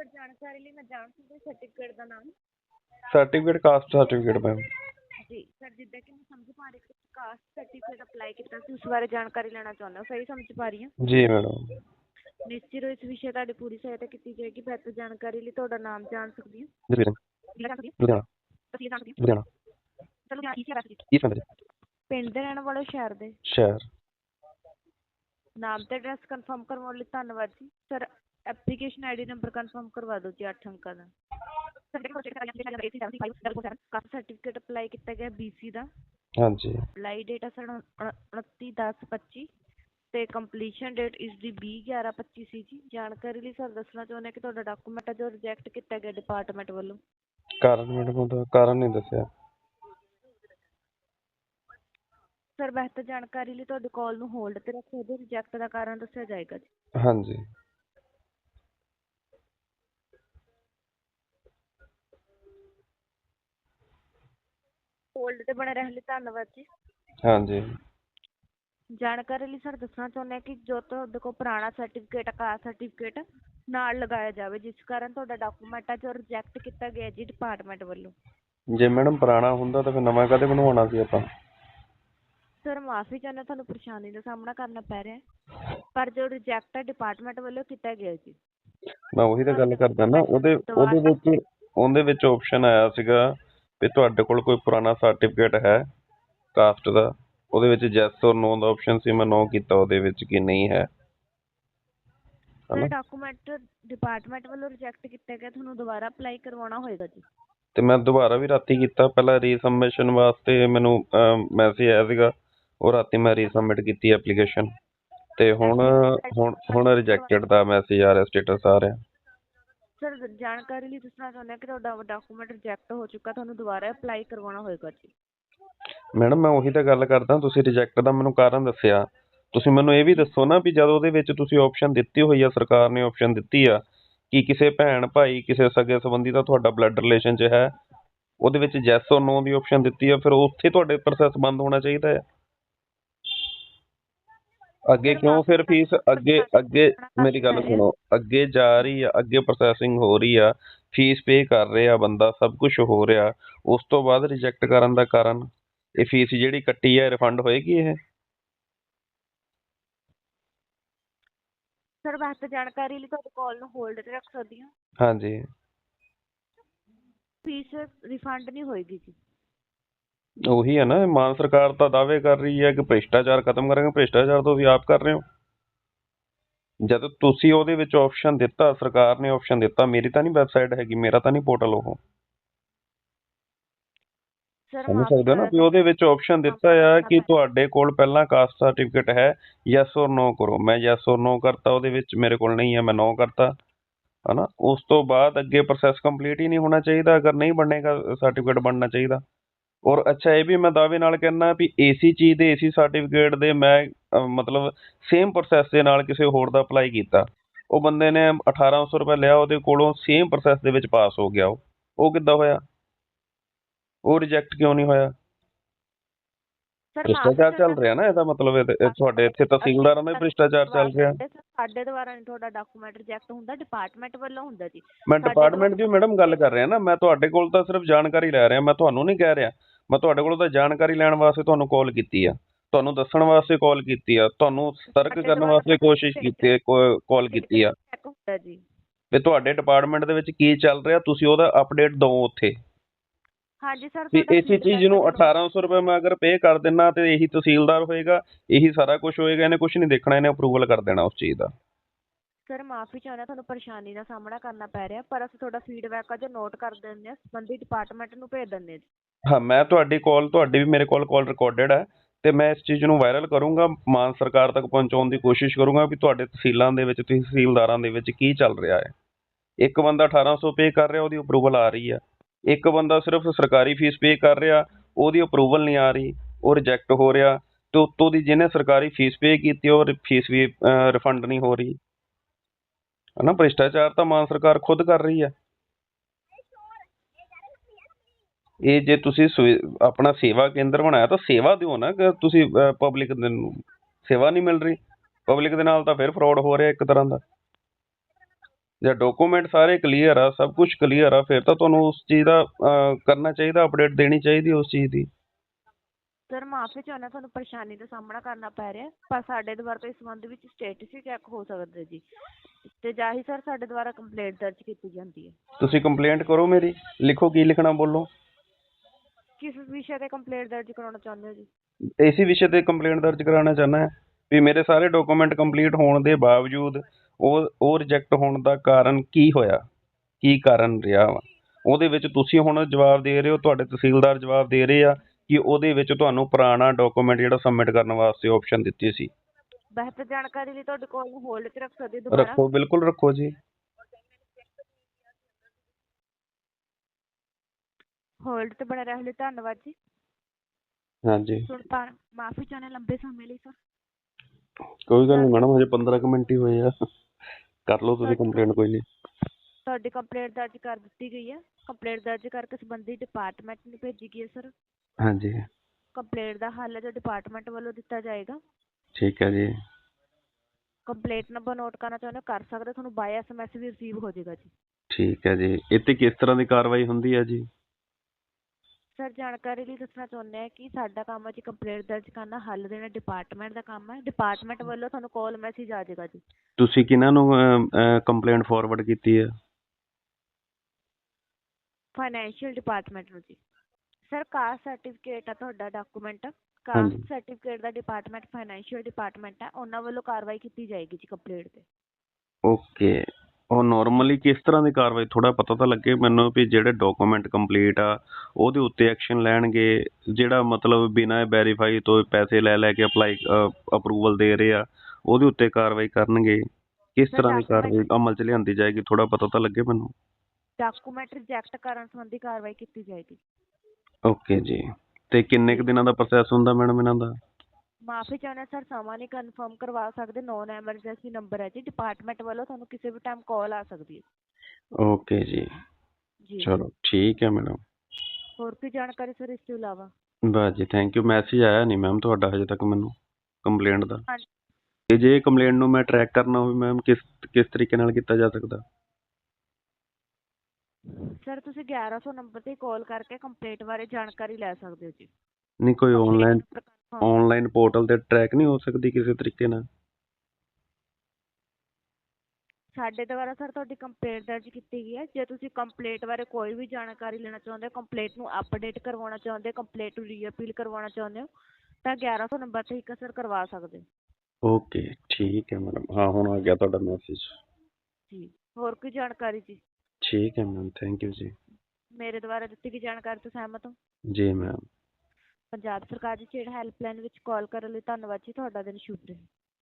Sir ਜਾਣਕਾਰੀ ਲਈ ਮੈਂ ਜਾਣ ਸਕਦੀ ਸਰਟੀਫਿਕੇਟ ਦਾ ਨਾਮ? Certificate caste certificate ma'am ji sir ਜਿੱਦਾਂ ਕਿ ਮੈਂ ਸਮਝ ਪਾ ਰਹੀ ਕਿ ਕਾਸਟ ਸਰਟੀਫਿਕੇਟ ਅਪਲਾਈ ਕੀਤਾ ਸੀ ਉਸ ਬਾਰੇ ਜਾਣਕਾਰੀ ਲੈਣਾ ਚਾਹੁੰਦਾ ਹਾਂ ਸਹੀ ਸਮਝ ਪਾ ਰਹੀ ਹਾਂ? ਜੀ ਮੈਡਮ ਨਿਸ਼ਚਿਤ ਇਸ ਵਿਸ਼ੇ ਤੁਹਾਡੀ ਪੂਰੀ ਸਹਾਇਤਾ ਕੀਤੀ ਜਾਏਗੀ ਬਿਹਤਰ ਜਾਣਕਾਰੀ ਲਈ ਤੁਹਾਡਾ ਨਾਮ ਜਾਣ ਸਕਦੀ ਹਾਂ। ਲੁਧਿਆਣਾ। ਸਕਦੀ ਲੁਧਿਆਣਾ। ਹਾਂ? ਲੁਧਿਆਣਾ। ਹਾਂ ਚਲੋ ਜਾਣ ਕੀ ਸੀ ਈਸਟ ਮੈਡਮ ਪਿੰਡ ਦੇ ਰਹਿਣ ਵਾਲੇ ਸ਼ਹਿਰ ਦੇ? ਸ਼ਹਿਰ। ਨਾਮ ਤੇ ਐਡਰੈਸ ਕਨਫਰਮ ਕਰਵਾਉਣ ਲਈ ਧੰਨਵਾਦ ਜੀ। Sir application ID number confirm ਕਰਵਾ ਦਿਓ ਜੀ 8 ਅੰਕਾਂ ਦਾ। ਕਾਸਟ ਸਰਟੀਫਿਕੇਟ ਅਪਲਾਈ ਕੀਤਾ ਗਿਆ ਬੀਸੀ ਦਾ। ਹਾਂਜੀ। ਅਪਲਾਈ ਡੇਟ ਹੈ ਸਰ 29 10 25 ਤੇ ਕੰਪਲੀਸ਼ਨ ਡੇਟ ਇਸ ਦੀ 20 11 25 ਸੀ ਜੀ। ਜਾਣਕਾਰੀ ਲਈ ਸਰ ਦੱਸਣਾ ਚਾਹੁੰਦੇ ਕਿ ਤੁਹਾਡਾ ਡਾਕੂਮੈਂਟ ਹੈ ਜੋ ਰਿਜੈਕਟ ਕੀਤਾ ਗਿਆ ਡਿਪਾਰਟਮੈਂਟ ਵੱਲੋਂ। ਕਾਰਨ ਮੈਡਮ ਉਹਦਾ ਕਾਰਨ ਨਹੀਂ ਦੱਸਿਆ। ਸਰ ਬਿਹਤਰ ਜਾਣਕਾਰੀ ਲਈ ਤੁਹਾਡੀ ਕਾਲ ਨੂੰ ਹੋਲਡ ਤੇ ਰੱਖੋ ਉਹਦੇ ਰਿਜੈਕਟ ਦਾ ਕਾਰਨ ਦੱਸਿਆ ਜਾਏਗਾ ਜੀ। ਹਾਂਜੀ। ਹੋਲਡ ਤੇ ਬਣੇ ਰਹਿਣ ਲਈ ਧੰਨਵਾਦ ਜੀ। ਹਾਂਜੀ। ਜਾਣਕਾਰੀ ਲਈ ਸਰ ਦੱਸਣਾ ਚਾਹੁੰਦੇ ਹਾਂ ਕਿ ਜੋ ਤੁਹਾਡੇ ਕੋਲ ਪੁਰਾਣਾ ਸਰਟੀਫਿਕੇਟ ਹੈ ਕਾਸਟ ਸਰਟੀਫਿਕੇਟ ਨਾਲ ਲਗਾਇਆ ਜਾਵੇ ਜਿਸ ਕਾਰਨ ਤੁਹਾਡਾ ਡਾਕੂਮੈਂਟ ਹੈ ਜੋ ਰਿਜੈਕਟ ਕੀਤਾ ਗਿਆ ਜੀ ਡਿਪਾਰਟਮੈਂਟ ਵੱਲੋਂ। ਜੇ ਮੈਡਮ ਪੁਰਾਣਾ ਹੁੰਦਾ ਤਾਂ ਫਿਰ ਨਵਾਂ ਕਦੇ ਬਣਵਾਉਣਾ ਸੀ ਆਪਾਂ? ਸਰ ਮਾਫੀ ਚਾਹੁੰਦੇ ਹਾਂ, ਤੁਹਾਨੂੰ ਪਰੇਸ਼ਾਨੀ ਦਾ ਸਾਹਮਣਾ ਕਰਨਾ ਪੈ ਰਿਹਾ ਹੈ ਪਰ ਜੋ ਰਿਜੈਕਟ ਹੈ ਡਿਪਾਰਟਮੈਂਟ ਵੱਲੋਂ ਕੀਤਾ ਗਿਆ ਜੀ। ਮੈਂ ਉਹੀ ਤਾਂ ਗੱਲ ਕਰਦਾ ਨਾ ਉਹਦੇ ਉਹਦੇ ਵਿੱਚ ਉਹਦੇ ਵਿੱਚ ਆਪਸ਼ਨ ਆਇਆ ਸੀਗਾ ਵੀ ਤੁਹਾਡੇ ਕੋਲ ਕੋਈ ਪੁਰਾਣਾ ਸਰਟੀਫਿਕੇਟ ਹੈ ਕਾਸਟ ਦਾ? ਉਹਦੇ ਵਿੱਚ ਯੈਸ ਔਰ ਨੋ ਦਾ ਆਪਸ਼ਨ ਸੀ ਮੈਂ ਨੋ ਕੀਤਾ ਉਹਦੇ ਵਿੱਚ ਕਿ ਨਹੀਂ ਹੈ। ਸਰ ਡਾਕੂਮੈਂਟ ਡਿਪਾਰਟਮੈਂਟ ਵੱਲੋਂ ਰਿਜੈਕਟ ਕੀਤਾ ਗਿਆ ਤੁਹਾਨੂੰ ਦੁਬਾਰਾ ਅਪਲਾਈ ਕਰਵਾਉਣਾ ਹੋਏਗਾ ਜੀ। ਤੇ ਮੈਂ ਦੁਬਾਰਾ ਵੀ ਰਾਤੀ ਕੀਤਾ ਪਹਿਲਾਂ ਰੀਸਬਮਿਸ਼ਨ ਵਾਸਤੇ ਮੈਨੂੰ ਮੈਸੇਜ ਆਇਆ ਸੀਗਾ ਉਹ ਰਾਤੀ ਮੈਂ ਰੀਸਬਮਿਟ ਕੀਤੀ ਐਪਲੀਕੇਸ਼ਨ ਤੇ ਹੁਣ ਹੁਣ ਹੁਣ ਰਿਜੈਕਟਡ ਦਾ ਮੈਸੇਜ ਆ ਰਿਹਾ ਸਟੇਟਸ ਆ ਰਿਹਾ। ਸਰ, ਜਾਣਕਾਰੀ ਲਈ ਦੱਸਣਾ ਚਾਹੁੰਦੇ ਹਾਂ ਕਿ ਤੁਹਾਡਾ ਡਾਕੂਮੈਂਟ ਰਿਜੈਕਟ ਹੋ ਚੁੱਕਾ, ਤੁਹਾਨੂੰ ਦੁਬਾਰਾ ਅਪਲਾਈ ਕਰਵਾਉਣਾ ਹੋਏਗਾ ਜੀ? ਮੈਡਮ ਮੈਂ ਉਹੀ ਤਾਂ ਗੱਲ ਕਰਦਾ, ਤੁਸੀਂ ਰਿਜੈਕਟ ਦਾ ਮੈਨੂੰ ਕਾਰਨ ਦੱਸਿਆ। ਤੁਸੀਂ ਮੈਨੂੰ ਇਹ ਵੀ ਦੱਸੋ ਨਾ ਵੀ ਜਦੋਂ ਉਹਦੇ ਵਿੱਚ ਤੁਸੀਂ ਆਪਸ਼ਨ ਦਿੱਤੀ ਹੋਈ ਆ, ਸਰਕਾਰ ਨੇ ਆਪਸ਼ਨ ਦਿੱਤੀ ਆ, ਕਿ ਕਿਸੇ ਭੈਣ, ਭਾਈ, ਕਿਸੇ ਸਗੇ ਸੰਬੰਧੀ ਦਾ ਤੁਹਾਡਾ ਬਲੱਡ ਰਿਲੇਸ਼ਨ 'ਚ ਹੈ, ਉਹਦੇ ਵਿੱਚ ਯੈਸ ਔਰ ਨੋ ਦੀ ਆਪਸ਼ਨ ਦਿੱਤੀ ਆ, ਫਿਰ ਉੱਥੇ ਤੁਹਾਡੇ ਪ੍ਰੋਸੈਸ ਬੰਦ ਹੋਣਾ ਚਾਹੀਦਾ ਹੈ। ਅੱਗੇ ਕਿਉਂ? ਫਿਰ ਫੀਸ ਅੱਗੇ ਅੱਗੇ ਮੇਰੀ ਗੱਲ ਸੁਣੋ। ਅੱਗੇ ਜਾ ਰਹੀ ਆ ਅੱਗੇ ਪ੍ਰੋਸੈਸਿੰਗ ਹੋ ਰਹੀ ਆ ਫੀਸ ਪੇ ਕਰ ਰਿਹਾ ਬੰਦਾ ਸਭ ਕੁਝ ਹੋ ਰਿਹਾ। ਉਸ ਤੋਂ ਬਾਅਦ ਰਿਜੈਕਟ ਕਰਨ ਦਾ ਕਾਰਨ? ਇਹ ਫੀਸ ਜਿਹੜੀ ਕੱਟੀ ਹੈ ਰਿਫੰਡ ਹੋਏਗੀ ਇਹ? ਸਰ ਬਿਹਤਰ ਜਾਣਕਾਰੀ ਲਈ ਤੁਹਾਡੀ ਕਾਲ ਨੂੰ ਹੋਲਡ ਤੇ ਰੱਖ ਸਕਦੀ ਹਾਂ। ਹਾਂਜੀ। ਫੀਸ ਰਿਫੰਡ ਨਹੀਂ ਹੋਏਗੀ ਜੀ। ਉਹੀ ਹੈ ਨਾ ਮਾਨ ਸਰਕਾਰ ਤਾਂ ਦਾਅਵੇ ਕਰ ਰਹੀ ਹੈ ਕਿ ਭ੍ਰਿਸ਼ਟਾਚਾਰ ਖਤਮ ਕਰਾਂਗੇ ਭ੍ਰਿਸ਼ਟਾਚਾਰ ਤੁਸੀਂ ਆਪ ਕਰ ਰਹੇ ਹੋ। ਜਦ ਤੁਸੀਂ ਉਹਦੇ ਵਿੱਚ ਆਪਸ਼ਨ ਦਿੱਤਾ ਸਰਕਾਰ ਨੇ ਆਪਸ਼ਨ ਦਿੱਤਾ ਮੇਰੀ ਤਾਂ ਨਹੀਂ ਵੈਬਸਾਈਟ ਹੈਗੀ ਮੇਰਾ ਤਾਂ ਨਹੀਂ ਪੋਰਟਲ ਉਹ। ਸਰ ਸਮਝ ਸਕਦੇ ਹੋ ਨਾ ਵੀ ਉਹਦੇ ਵਿੱਚ ਆਪਸ਼ਨ ਦਿੱਤਾ ਆ ਕਿ ਤੁਹਾਡੇ ਕੋਲ ਪਹਿਲਾਂ ਕਾਸਟ ਸਰਟੀਫਿਕੇਟ ਹੈ ਯੈਸ ਔਰ ਨੋ ਕਰੋ। ਮੈਂ ਯੈਸ ਔਰ ਨੋ ਕਰਤਾ ਉਹਦੇ ਵਿੱਚ ਮੇਰੇ ਕੋਲ ਨਹੀਂ ਹੈ ਮੈਂ ਨੋ ਕਰਤਾ। ਹਨਾ? ਉਸ ਤੋਂ ਬਾਅਦ ਅੱਗੇ ਪ੍ਰੋਸੈਸ ਕੰਪਲੀਟ ਹੀ ਨਹੀਂ ਹੋਣਾ ਚਾਹੀਦਾ ਅਗਰ ਨਹੀਂ ਬਣੇਗਾ ਸਰਟੀਫਿਕੇਟ ਬਣਨਾ ਚਾਹੀਦਾ। ਔਰ ਅੱਛਾ ਇਹ ਵੀ ਮੈਂ ਦਾਅਵੇ ਨਾਲ ਕਹਿੰਦਾ ਵੀ ਏਸੀ ਚੀਜ਼ ਦੇ ਏਸੀ ਸਰਟੀਫਿਕੇਟ ਦੇ ਮੈਂ ਮਤਲਬ ਸੇਮ ਪ੍ਰੋਸੈਸ ਦੇ ਨਾਲ ਕਿਸੇ ਹੋਰ ਦਾ ਅਪਲਾਈ ਕੀਤਾ। ਉਹ ਬੰਦੇ ਨੇ 1800 ਰੁਪਏ ਲਿਆ ਉਹਦੇ ਕੋਲੋਂ ਸੇਮ ਪ੍ਰੋਸੈਸ ਦੇ ਵਿੱਚ ਪਾਸ ਹੋ ਗਿਆ ਉਹ। ਉਹ ਕਿੱਦਾਂ ਹੋਇਆ? ਉਹ ਰਿਜੈਕਟ ਕਿਉਂ ਨਹੀਂ ਹੋਇਆ? ਭ੍ਰਿਸ਼ਟਾਚਾਰ ਚੱਲ ਰਿਹਾ ਨਾ ਇਹਦਾ ਮਤਲਬ ਤੁਹਾਡੇ ਇੱਥੇ ਤਹਿਸੀਲਦਾਰਾਂ ਦਾ ਭ੍ਰਿਸ਼ਟਾਚਾਰ ਚੱਲ ਰਿਹਾ। ਸਾਡੇ ਦੁਆਰਾ ਨਹੀਂ ਤੁਹਾਡਾ ਡਾਕੂਮੈਂਟ ਰਿਜੈਕਟ ਹੁੰਦਾ ਡਿਪਾਰਟਮੈਂਟ ਵੱਲੋਂ ਹੁੰਦਾ ਜੀ। ਮੈਂ ਡਿਪਾਰਟਮੈਂਟ ਦੀ ਮੈਡਮ ਗੱਲ ਕਰ ਰਿਹਾ ਨਾ ਮੈਂ ਤੁਹਾਡੇ ਕੋਲ ਤਾਂ ਸਿਰਫ ਜਾਣਕਾਰੀ ਲੈ ਰਿਹਾ ਮੈਂ ਤੁਹਾਨੂੰ ਨਹੀਂ ਕਹਿ ਰਿਹਾ। ਮੈਂ ਤੁਹਾਡੇ ਕੋਲੋਂ ਤਾਂ ਜਾਣਕਾਰੀ ਲੈਣ ਵਾਸਤੇ ਤੁਹਾਨੂੰ ਕਾਲ ਕੀਤੀ ਆ। ਤੁਹਾਨੂੰ ਦੱਸਣ ਵਾਸਤੇ ਕਾਲ ਕੀਤੀ ਆ। ਤੁਹਾਨੂੰ ਸਤਰਕ ਕਰਨ ਵਾਸਤੇ ਕੋਸ਼ਿਸ਼ ਕੀਤੀ ਕਾਲ ਕੀਤੀ ਆ। ਹੁੰਦਾ ਜੀ। ਤੁਹਾਡੇ ਡਿਪਾਰਟਮੈਂਟ ਦੇ ਵਿੱਚ ਕੀ ਚੱਲ ਰਿਹਾ? ਤੁਸੀਂ ਉਹਦਾ ਅਪਡੇਟ ਦਿਓ ਉੱਥੇ। ਹਾਂਜੀ ਸਰ ਵੀ ਇਸੇ ਚੀਜ਼ ਨੂੰ 1800 ਰੁਪਏ ਮੈਂ ਅਗਰ ਪੇ ਕਰ ਦਿੰਨਾ ਤੇ ਇਹੀ ਤਹਿਸੀਲਦਾਰ ਹੋਏਗਾ ਇਹੀ ਸਾਰਾ ਕੁਝ ਹੋਏਗਾ ਇਹਨੇ ਕੁਝ ਨਹੀਂ ਦੇਖਣਾ ਇਹਨੇ ਅਪਰੂਵਲ ਕਰ ਦੇਣਾ ਉਸ ਚੀਜ਼ ਦਾ। ਸਰ ਮਾਫੀ ਚਾਹੁੰਦਾ ਤੁਹਾਨੂੰ ਪਰੇਸ਼ਾਨੀ ਦਾ ਸਾਹਮਣਾ ਕਰਨਾ ਪੈ ਰਿਹਾ ਪਰ ਅਸੀਂ ਤੁਹਾਡਾ ਫੀਡਬੈਕ ਆ ਜੋ ਨੋਟ ਕਰ ਦਿੰਦੇ ਹਾਂ ਸੰਬੰਧਿਤ ਡਿਪਾਰਟਮੈਂਟ ਨੂੰ ਭੇਜ ਦਿੰਦੇ ਹਾਂ। ਹਾਂ, ਮੈਂ ਤੁਹਾਡੀ ਕਾਲ ਤੁਹਾਡੀ ਵੀ ਮੇਰੇ ਕੋਲ ਕਾਲ ਰਿਕਾਰਡਡ ਹੈ ਅਤੇ ਮੈਂ ਇਸ ਚੀਜ਼ ਨੂੰ ਵਾਇਰਲ ਕਰੂੰਗਾ, ਮਾਨ ਸਰਕਾਰ ਤੱਕ ਪਹੁੰਚਾਉਣ ਦੀ ਕੋਸ਼ਿਸ਼ ਕਰੂੰਗਾ ਵੀ ਤੁਹਾਡੇ ਤਹਿਸੀਲਾਂ ਦੇ ਵਿੱਚ ਤਹਿਸੀਲਦਾਰਾਂ ਦੇ ਵਿੱਚ ਕੀ ਚੱਲ ਰਿਹਾ ਹੈ। ਇੱਕ ਬੰਦਾ 1800 ਪੇ ਕਰ ਰਿਹਾ, ਉਹਦੀ ਅਪਰੂਵਲ ਆ ਰਹੀ ਆ ਇੱਕ ਬੰਦਾ ਸਿਰਫ ਸਰਕਾਰੀ ਫੀਸ ਪੇ ਕਰ ਰਿਹਾ, ਉਹਦੀ ਅਪਰੂਵਲ ਨਹੀਂ ਆ ਰਹੀ, ਉਹ ਰਿਜੈਕਟ ਹੋ ਰਿਹਾ ਅਤੇ ਉੱਤੋਂ ਦੀ ਜਿਹਨੇ ਸਰਕਾਰੀ ਫੀਸ ਪੇ ਕੀਤੀ, ਉਹ ਫੀਸ ਵੀ ਰਿਫੰਡ ਨਹੀਂ ਹੋ ਰਹੀ। ਹੈ ਨਾ ਭ੍ਰਿਸ਼ਟਾਚਾਰ ਤਾਂ ਮਾਨ ਸਰਕਾਰ ਖੁਦ ਕਰ ਰਹੀ ਹੈ। ਇਹ ਜੇ ਤੁਸੀਂ ਆਪਣਾ ਸੇਵਾ ਕੇਂਦਰ ਬਣਾਇਆ ਤਾਂ ਸੇਵਾ ਦਿਓ ਨਾ ਕਿ ਤੁਸੀਂ ਪਬਲਿਕ ਨੂੰ ਸੇਵਾ ਨਹੀਂ ਮਿਲ ਰਹੀ। ਪਬਲਿਕ ਦੇ ਨਾਲ ਤਾਂ ਫਿਰ ਫਰਾਡ ਹੋ ਰਿਹਾ ਇੱਕ ਤਰ੍ਹਾਂ ਦਾ। ਜੇ ਡਾਕੂਮੈਂਟ ਸਾਰੇ ਕਲੀਅਰ ਆ ਸਭ ਕੁਝ ਕਲੀਅਰ ਆ ਫਿਰ ਤਾਂ ਤੁਹਾਨੂੰ ਉਸ ਚੀਜ਼ ਦਾ ਕਰਨਾ ਚਾਹੀਦਾ ਅਪਡੇਟ ਦੇਣੀ ਚਾਹੀਦੀ ਉਸ ਚੀਜ਼ ਦੀ। ਸਰ ਮਾਫੀ ਚਾਹੁੰਦਾ ਤੁਹਾਨੂੰ ਪਰੇਸ਼ਾਨੀ ਦਾ ਸਾਹਮਣਾ ਕਰਨਾ ਪੈ ਰਿਹਾ ਪਰ ਸਾਡੇ ਦੁਆਰਾ ਤੋਂ ਇਸ ਸੰਬੰਧ ਵਿੱਚ ਸਟੇਟਸ ਹੀ ਚੈੱਕ ਹੋ ਸਕਦਾ ਜੀ। ਤੇ ਜਾਂ ਹੀ ਸਰ ਸਾਡੇ ਦੁਆਰਾ ਕੰਪਲੇਂਟ ਦਰਜ ਕੀਤੀ ਜਾਂਦੀ ਹੈ। ਤੁਸੀਂ ਕੰਪਲੇਂਟ ਕਰੋ ਮੇਰੀ ਲਿਖੋ ਕੀ ਲਿਖਣਾ ਬੋਲੋ। ਕਿਸ ਵਿਸ਼ੇ ਤੇ ਕੰਪਲੇਂਟ ਦਰਜ ਕਰਾਉਣਾ ਚਾਹੁੰਦੇ ਹੋ ਜੀ? ਇਸੇ ਵਿਸ਼ੇ ਤੇ ਕੰਪਲੇਂਟ ਦਰਜ ਕਰਾਉਣਾ ਚਾਹੁੰਦਾ ਹੈ ਵੀ ਮੇਰੇ ਸਾਰੇ ਡਾਕੂਮੈਂਟ ਕੰਪਲੀਟ ਹੋਣ ਦੇ ਬਾਵਜੂਦ ਉਹ ਉਹ ਰਿਜੈਕਟ ਹੋਣ ਦਾ ਕਾਰਨ ਕੀ ਹੋਇਆ? ਕੀ ਕਾਰਨ ਰਿਹਾ ਵਾ? ਉਹਦੇ ਵਿੱਚ ਤੁਸੀਂ ਹੁਣ ਜਵਾਬ ਦੇ ਰਹੇ ਹੋ ਤੁਹਾਡੇ ਤਹਿਸੀਲਦਾਰ ਜਵਾਬ ਦੇ ਰਹੇ ਆ ਕਿ ਉਹਦੇ ਵਿੱਚ ਤੁਹਾਨੂੰ ਪੁਰਾਣਾ ਡਾਕੂਮੈਂਟ ਜਿਹੜਾ ਸਬਮਿਟ ਕਰਨ ਵਾਸਤੇ ਆਪਸ਼ਨ ਦਿੱਤੀ ਸੀ। ਬਿਹਤਰ ਜਾਣਕਾਰੀ ਲਈ ਤੁਹਾਡੇ ਕੋਲ ਹੋਲਡ 'ਚ ਰੱਖ ਸਕਦੇ ਹੋ ਦੁਬਾਰਾ? ਰੱਖੋ ਬਿਲਕੁਲ ਰੱਖੋ ਜੀ। ਹੋਲਡ ਤੇ ਬਣੇ ਰਹਿਣ ਲਈ ਧੰਨਵਾਦ ਜੀ। ਹਾਂਜੀ। ਸੁਣ ਪਾ ਮਾਫੀ ਚਾਹੁੰਦੇ ਲੰਬੇ ਸਮੇਂ ਲਈ ਸਰ ਕੋਈ ਗੱਲ ਨਹੀਂ ਮੈਡਮ ਹਜੇ 15 ਕੁ ਮਿੰਟ ਹੀ ਹੋਏ ਆ। ਕਰ ਲਓ ਤੁਸੀਂ ਕੰਪਲੇਂਟ ਕੋਈ ਨਹੀਂ। ਤੁਹਾਡੀ ਕੰਪਲੇਂਟ ਦਰਜ ਕਰ ਦਿੱਤੀ ਗਈ ਹੈ ਕੰਪਲੇਂਟ ਦਰਜ ਕਰਕੇ ਸੰਬੰਧਿਤ ਡਿਪਾਰਟਮੈਂਟ ਨੂੰ ਭੇਜੀ ਗਈ ਹੈ ਸਰ ਹਾਂਜੀ। ਕੰਪਲੇਂਟ ਦਾ ਹੱਲ ਹੈ ਜੋ ਡਿਪਾਰਟਮੈਂਟ ਵੱਲੋਂ ਦਿੱਤਾ ਜਾਏਗਾ। ਠੀਕ ਹੈ ਜੀ। ਕੰਪਲੇਂਟ ਨੰਬਰ ਨੋਟ ਕਰਨਾ ਚਾਹੁੰਦੇ ਹੋ ਕਰ ਸਕਦੇ ਹੋ, ਤੁਹਾਨੂੰ ਬਾਈ ਐਸਐਮਐਸ ਵੀ ਰਿਸੀਵ ਹੋ ਜਾਏਗਾ ਜੀ। ਠੀਕ ਹੈ ਜੀ। ਤੇ ਕਿਸ ਤਰ੍ਹਾਂ ਦੀ ਕਾਰਵਾਈ ਹੁੰਦੀ ਹੈ ਜੀ? ਸਰ ਜਾਣਕਾਰੀ ਲਈ ਦੱਸਣਾ ਚਾਹੁੰਦੇ ਹਾਂ ਕਿ ਸਾਡਾ ਕੰਮ ਹੈ ਜੀ ਕੰਪਲੇਂਟ ਦਰਜ ਕਰਨਾ ਹੱਲ ਦੇਣਾ ਡਿਪਾਰਟਮੈਂਟ ਦਾ ਕੰਮ ਹੈ। ਡਿਪਾਰਟਮੈਂਟ ਵੱਲੋਂ ਤੁਹਾਨੂੰ ਕਾਲ ਮੈਸੇਜ ਆ ਜਾਏਗਾ ਜੀ। ਤੁਸੀਂ ਕਿਹਨਾਂ ਨੂੰ ਕੰਪਲੇਂਟ ਫਾਰਵਰਡ ਕੀਤੀ ਹੈ? ਫਾਈਨੈਂਸ਼ੀਅਲ ਡਿਪਾਰਟਮੈਂਟ ਨੂੰ ਜੀ। ਸਰ ਕਾਸਟ ਸਰਟੀਫਿਕੇਟ ਆ ਤੁਹਾਡਾ ਡਾਕੂਮੈਂਟ ਕਾਸਟ। ਸਰਟੀਫਿਕੇਟ ਦਾ ਡਿਪਾਰਟਮੈਂਟ ਫਾਈਨੈਂਸ਼ੀਅਲ ਡਿਪਾਰਟਮੈਂਟ ਹੈ। ਉਹਨਾਂ ਵੱਲੋਂ ਕਾਰਵਾਈ ਕੀਤੀ ਜਾਏਗੀ ਜੀ ਕੰਪਲੇਂਟ ਤੇ। ਓਕੇ ਉਹ ਨਾਰਮਲੀ ਕਿਸ ਤਰ੍ਹਾਂ ਦੀ ਕਾਰਵਾਈ ਥੋੜਾ ਪਤਾ ਤਾਂ ਲੱਗੇ ਮੈਨੂੰ ਵੀ ਜਿਹੜੇ ਡਾਕੂਮੈਂਟ ਕੰਪਲੀਟ ਆ ਉਹਦੇ ਉੱਤੇ ਐਕਸ਼ਨ ਲੈਣਗੇ ਜਿਹੜਾ ਮਤਲਬ ਬਿਨਾਂ ਵੈਰੀਫਾਈ ਤੋਂ ਪੈਸੇ ਲੈ ਲੈ ਕੇ ਅਪਲਾਈ ਅਪਰੂਵਲ ਦੇ ਰਹੇ ਆ ਉਹਦੇ ਉੱਤੇ ਕਾਰਵਾਈ ਕਰਨਗੇ। ਕਿਸ ਤਰ੍ਹਾਂ ਦੀ ਕਾਰਵਾਈ ਅਮਲ 'ਚ ਲਿਆਂਦੀ ਜਾਏਗੀ ਥੋੜਾ ਪਤਾ ਤਾਂ ਲੱਗੇ ਮੈਨੂੰ। ਡਾਕੂਮੈਂਟ ਰਿਜੈਕਟ ਕਰਨ ਸੰਬੰਧੀ ਕਾਰਵਾਈ ਕੀਤੀ ਜਾਏਗੀ। ਓਕੇ ਜੀ। ਤੇ ਕਿੰਨੇ ਕੁ ਦਿਨਾਂ ਦਾ ਪ੍ਰੋਸੈਸ ਹੁੰਦਾ ਮੈਡਮ ਇਹਨਾਂ ਦਾ? ਮਾਫੀ ਚਾਹੁੰਦੇ ਸਰ ਸਮਾਂ ਨਹੀਂ ਕਨਫਰਮ ਕਰਵਾ ਸਕਦੇ ਨੋਨ ਐਮਰਜੈਂਸੀ ਨੰਬਰ ਹੈ ਜੀ ਡਿਪਾਰਟਮੈਂਟ ਵੱਲੋਂ ਤੁਹਾਨੂੰ ਕਿਸੇ ਵੀ ਟਾਈਮ ਕਾਲ ਆ ਸਕਦੀ ਹੈ। ਓਕੇ ਜੀ। ਜੀ। ਚਲੋ ਠੀਕ ਹੈ ਮੈਡਮ ਹੋਰ ਕੋਈ ਜਾਣਕਾਰੀ ਸਰ ਇਸ ਤੋਂ ਇਲਾਵਾ? ਬਸ ਜੀ ਥੈਂਕ ਯੂ ਮੈਸੇਜ ਆਇਆ ਨਹੀਂ ਮੈਮ ਤੁਹਾਡਾ ਹਜੇ ਤੱਕ ਮੈਨੂੰ ਕੰਪਲੇਂਟ ਦਾ। ਹਾਂਜੀ। ਤੇ ਜੇ ਕੰਪਲੇਂਟ ਨੂੰ ਮੈਂ ਟਰੈਕ ਕਰਨਾ ਹੋਵੇ ਮੈਮ ਕਿਸ ਕਿਸ ਤਰੀਕੇ ਨਾਲ ਕੀਤਾ ਜਾ ਸਕਦਾ? ਸਰ ਤੁਸੀਂ 1100 ਨੰਬਰ ਤੇ ਕਾਲ ਕਰਕੇ ਕੰਪਲੇਂਟ ਬਾਰੇ ਜਾਣਕਾਰੀ ਲੈ ਸਕਦੇ ਹੋ ਜੀ। ਨਹੀਂ ਕੋਈ ਆਨਲਾਈਨ ਆਨਲਾਈਨ ਪੋਰਟਲ ਤੇ ਟਰੈਕ ਨਹੀਂ ਹੋ ਸਕਦੀ ਕਿਸੇ ਤਰੀਕੇ ਨਾਲ? ਸਾਡੇ ਦੁਆਰਾ ਸਰ ਤੁਹਾਡੀ ਕੰਪਲੇਂਟ ਦਰਜ ਕੀਤੀ ਗਈ ਹੈ। ਜੇ ਤੁਸੀਂ ਕੰਪਲੇਂਟ ਬਾਰੇ ਕੋਈ ਵੀ ਜਾਣਕਾਰੀ ਲੈਣਾ ਚਾਹੁੰਦੇ ਹੋ ਕੰਪਲੇਂਟ ਨੂੰ ਅਪਡੇਟ ਕਰਵਾਉਣਾ ਚਾਹੁੰਦੇ ਹੋ ਕੰਪਲੇਂਟ ਨੂੰ ਰੀਅਪੀਲ ਕਰਵਾਉਣਾ ਚਾਹੁੰਦੇ ਹੋ ਤਾਂ 1100 ਨੰਬਰ ਤੇ ਇੱਕ ਸਰ ਕਰਵਾ ਸਕਦੇ ਓਕੇ ਠੀਕ ਹੈ ਮੈਡਮ ਹਾਂ ਹੁਣ ਆ ਗਿਆ ਤੁਹਾਡਾ ਮੈਸੇਜ ਜੀ ਹੋਰ ਕੋਈ ਜਾਣਕਾਰੀ ਜੀ? ਠੀਕ ਹੈ ਮੈਮ ਥੈਂਕ ਯੂ ਜੀ। ਮੇਰੇ ਦੁਆਰਾ ਦਿੱਤੀ ਗਈ ਜਾਣਕਾਰੀ ਤੋਂ ਸਹਿਮਤ ਹੋ? ਜੀ ਮੈਮ ਪੰਜਾਬ ਸਰਕਾਰ ਦੀ ਛੇੜ ਹੈਲਪਲਾਈਨ ਵਿੱਚ ਕਾਲ ਕਰਨ ਲਈ ਧੰਨਵਾਦ ਜੀ, ਤੁਹਾਡਾ ਦਿਨ ਸ਼ੁਭ ਰਹੇ।